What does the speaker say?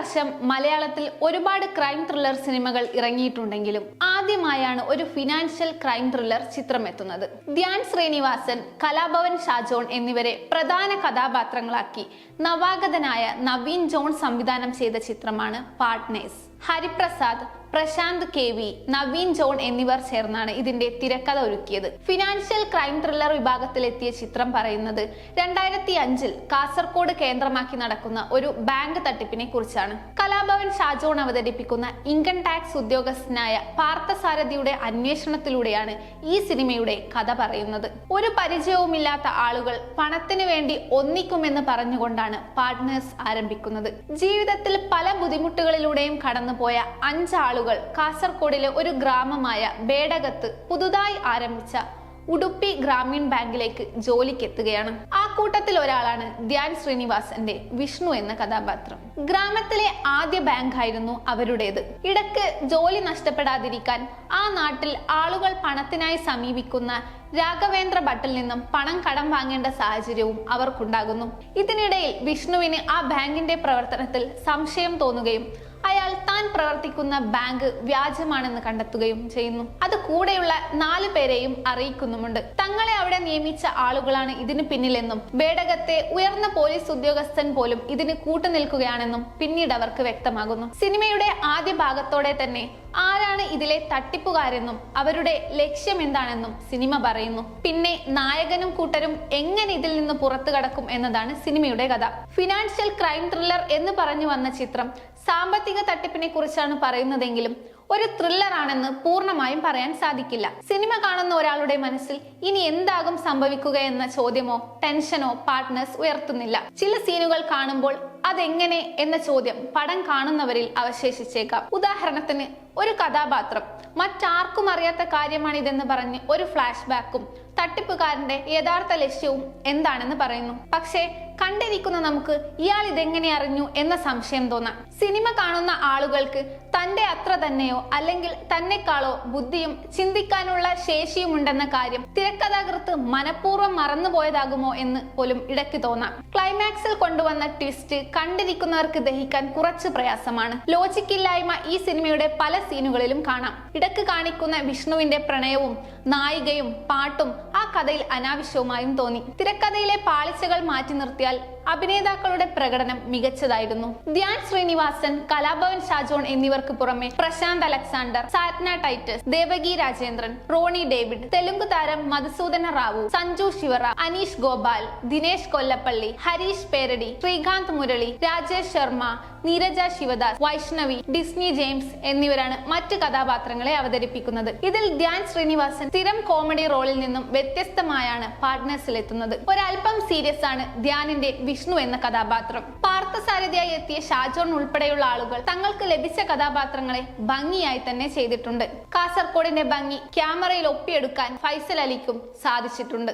വർഷം മലയാളത്തിൽ ഒരുപാട് ക്രൈം ത്രില്ലർ സിനിമകൾ ഇറങ്ങിയിട്ടുണ്ടെങ്കിലും ആദ്യമായാണ് ഒരു ഫിനാൻഷ്യൽ ക്രൈം ത്രില്ലർ ചിത്രം എത്തുന്നത് ധ്യാൻ ശ്രീനിവാസൻ കലാഭവൻ ഷാജോൺ എന്നിവരെ പ്രധാന കഥാപാത്രങ്ങളാക്കി നവാഗതനായ നവീൻ ജോൺ സംവിധാനം ചെയ്ത ചിത്രമാണ് Partners Hariprasad Prashanth K V Naveen John എന്നിവർ ചേർന്നാണ് ഇതിന്റെ തിരക്കഥ ഒരുക്കിയത്. ഫിനാൻഷ്യൽ ക്രൈം ത്രില്ലർ വിഭാഗത്തിലെത്തിയ ചിത്രം പറയുന്നത് രണ്ടായിരത്തി അഞ്ചിൽ കാസർഗോഡ് കേന്ദ്രമാക്കി നടക്കുന്ന ഒരു ബാങ്ക് തട്ടിപ്പിനെ കുറിച്ചാണ്. കലാഭവൻ ഷാജോൺ അവതരിപ്പിക്കുന്ന ഇൻകം ടാക്സ് ഉദ്യോഗസ്ഥനായ പാർത്ഥസാരഥിയുടെ അന്വേഷണത്തിലൂടെയാണ് ഈ സിനിമയുടെ കഥ പറയുന്നത്. ഒരു പരിചയവുമില്ലാത്ത ആളുകൾ പണത്തിന് വേണ്ടി ഒന്നിക്കുമെന്ന് പറഞ്ഞുകൊണ്ടാണ് പാർട്ട്നേഴ്സ് ആരംഭിക്കുന്നത്. ജീവിതത്തിൽ പല ബുദ്ധിമുട്ടുകളിലൂടെയും കടന്നുപോയ അഞ്ചാളുകൾ കാസർകോടിലെ ഒരു ഗ്രാമമായ ബേടകത്ത് പുതുതായി ആരംഭിച്ച ഉടുപ്പി ഗ്രാമീൺ ബാങ്കിലേക്ക് ജോലിക്കെത്തുകയാണ്. ആ കൂട്ടത്തിൽ ഒരാളാണ് ധ്യാൻ ശ്രീനിവാസന്റെ വിഷ്ണു എന്ന കഥാപാത്രം. ഗ്രാമത്തിലെ ആദ്യ ബാങ്ക് ആയിരുന്നു അവരുടേത്. ഇടയ്ക്ക് ജോലി നഷ്ടപ്പെടാതിരിക്കാൻ ആ നാട്ടിൽ ആളുകൾ പണത്തിനായി സമീപിക്കുന്ന രാഘവേന്ദ്ര ഭട്ടിൽ നിന്നും പണം കടം വാങ്ങേണ്ട സാഹചര്യവും അവർക്കുണ്ടാകുന്നു. ഇതിനിടയിൽ വിഷ്ണുവിന് ആ ബാങ്കിന്റെ പ്രവർത്തനത്തിൽ സംശയം തോന്നുകയും അയാൾ താൻ പ്രവർത്തിക്കുന്ന ബാങ്ക് വ്യാജമാണെന്ന് കണ്ടെത്തുകയും ചെയ്യുന്നു. അത് കൂടെയുള്ള നാല് പേരെയും അറിയിക്കുന്നുമുണ്ട്. തങ്ങളെ അവിടെ നിയമിച്ച ആളുകളാണ് ഇതിന് പിന്നിലെന്നും വേടകത്തെ ഉയർന്ന പോലീസ് ഉദ്യോഗസ്ഥൻ പോലും ഇതിന് കൂട്ടുനിൽക്കുകയാണെന്നും പിന്നീട് അവർക്ക് വ്യക്തമാകുന്നു. സിനിമയുടെ ആദ്യ ഭാഗത്തോടെ തന്നെ ആരാണ് ഇതിലെ തട്ടിപ്പുകാരെന്നും അവരുടെ ലക്ഷ്യം എന്താണെന്നും സിനിമ പറയുന്നു. പിന്നെ നായകനും കൂട്ടരും എങ്ങനെ ഇതിൽ നിന്ന് പുറത്തു കടക്കും എന്നതാണ് സിനിമയുടെ കഥ. ഫിനാൻഷ്യൽ ക്രൈം ത്രില്ലർ എന്ന് പറഞ്ഞു വന്ന ചിത്രം സാമ്പത്തിക തട്ടിപ്പിനെ കുറിച്ചാണ് പറയുന്നതെങ്കിലും ഒരു ത്രില്ലർ ആണെന്ന് പൂർണമായും പറയാൻ സാധിക്കില്ല. സിനിമ കാണുന്ന ഒരാളുടെ മനസ്സിൽ ഇനി എന്താകും സംഭവിക്കുക എന്ന ചോദ്യമോ ടെൻഷനോ പാർട്ട്നേഴ്സ് ഉയർത്തുന്നില്ല. ചില സീനുകൾ കാണുമ്പോൾ അതെങ്ങനെ എന്ന ചോദ്യം പടം കാണുന്നവരിൽ അവശേഷിച്ചേക്കാം. ഉദാഹരണത്തിന് ഒരു കഥാപാത്രം. മറ്റാർക്കും അറിയാത്ത കാര്യമാണിതെന്ന് പറഞ്ഞ് ഒരു ഫ്ലാഷ് ബാക്കും തട്ടിപ്പുകാരന്റെ യഥാർത്ഥ ലക്ഷ്യവും എന്താണെന്ന് പറയുന്നു. പക്ഷേ കണ്ടിരിക്കുന്ന നമുക്ക് ഇയാൾ ഇതെങ്ങനെ അറിഞ്ഞു എന്ന സംശയം തോന്നാം. സിനിമ കാണുന്ന ആളുകൾക്ക് തന്റെ അത്ര തന്നെയോ അല്ലെങ്കിൽ തന്നെക്കാളോ ബുദ്ധിയും ചിന്തിക്കാനുള്ള ശേഷിയും ഉണ്ടെന്ന കാര്യം തിരക്കഥാകൃത്ത് മനഃപൂർവം മറന്നുപോയതാകുമോ എന്ന് പോലും ഇടയ്ക്ക് തോന്നാം. ക്ലൈമാക്സിൽ കൊണ്ടുവന്ന ട്വിസ്റ്റ് കണ്ടിരിക്കുന്നവർക്ക് ദഹിക്കാൻ കുറച്ച് പ്രയാസമാണ്. ലോജിക്കില്ലായ്മ ഈ സിനിമയുടെ പല സീനുകളിലും കാണാം. ഇടയ്ക്ക് കാണിക്കുന്ന വിഷ്ണുവിന്റെ പ്രണയവും നായികയും പാട്ടും ആ കഥയിൽ അനാവശ്യവുമായും തോന്നി. തിരക്കഥയിലെ പാളിച്ചകൾ മാറ്റി നിർത്തിയാൽ അഭിനേതാക്കളുടെ പ്രകടനം മികച്ചതായിരുന്നു. ധ്യാൻ ശ്രീനിവാസൻ കലാഭവൻ ഷാജോൺ എന്നിവർക്ക് പുറമെ Prashanth Alexander Satna Titus Devaki Rajendran Ronnie David Telugu താരം മധുസൂദന റാവു സഞ്ജു ശിവറ അനീഷ് ഗോപാൽ ദിനേശ് കൊല്ലപ്പള്ളി ഹരീഷ് പേരടി ശ്രീകാന്ത് മുരളി രാജേഷ് ശർമ്മ നീരജ ശിവദാസ് വൈഷ്ണവി ഡിസ്നി ജെയിംസ് എന്നിവരാണ് മറ്റ് കഥാപാത്രങ്ങളെ അവതരിപ്പിക്കുന്നത്. ഇതിൽ ധ്യാൻ ശ്രീനിവാസൻ സ്ഥിരം കോമഡി റോളിൽ നിന്നും വ്യത്യസ്തമായാണ് പാർട്ട്നേഴ്സിൽ എത്തുന്നത് ഒരല്പം സീരിയസ് ആണ് ധ്യാനിന്റെ വിഷ്ണു എന്ന കഥാപാത്രം. പാർത്ഥസാരഥിയായി എത്തിയ ഷാജോൺ ഉൾപ്പെടെയുള്ള ആളുകൾ തങ്ങൾക്ക് ലഭിച്ച കഥാപാത്രങ്ങളെ ഭംഗിയായി തന്നെ ചെയ്തിട്ടുണ്ട്. കാസർഗോഡിന്റെ ഭംഗി ക്യാമറയിൽ ഒപ്പിയെടുക്കാൻ ഫൈസൽ അലിക്കും സാധിച്ചിട്ടുണ്ട്.